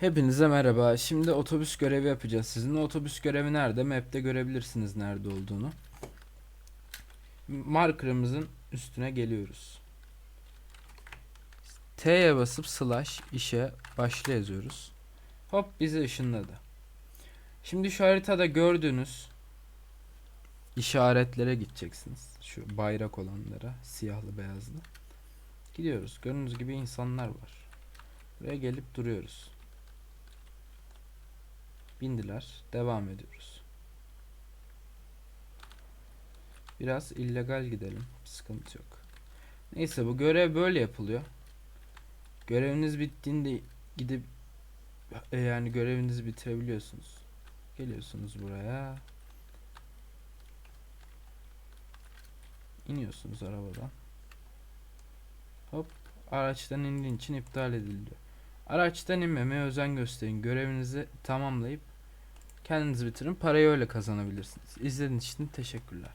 Hepinize merhaba. Şimdi otobüs görevi yapacağız sizinle. Otobüs görevi nerede? Map'te görebilirsiniz nerede olduğunu. Marker'ımızın üstüne geliyoruz. T'ye basıp slash işe başla yazıyoruz. Hop bizi ışınladı. Şimdi şu haritada gördüğünüz işaretlere gideceksiniz. Şu bayrak olanlara, siyahlı beyazlı. Gidiyoruz. Gördüğünüz gibi insanlar var. Buraya gelip duruyoruz. Bindiler. Devam ediyoruz. Biraz illegal gidelim. Sıkıntı yok. Neyse bu görev böyle yapılıyor. Göreviniz bittiğinde gidip e, yani görevinizi bitirebiliyorsunuz. Geliyorsunuz buraya. İniyorsunuz arabadan. Hop araçtan indiğin için iptal edildi. Araçtan inmemeye özen gösterin. Görevinizi tamamlayıp kendiniz bitirin. Parayı öyle kazanabilirsiniz. İzlediğiniz için teşekkürler.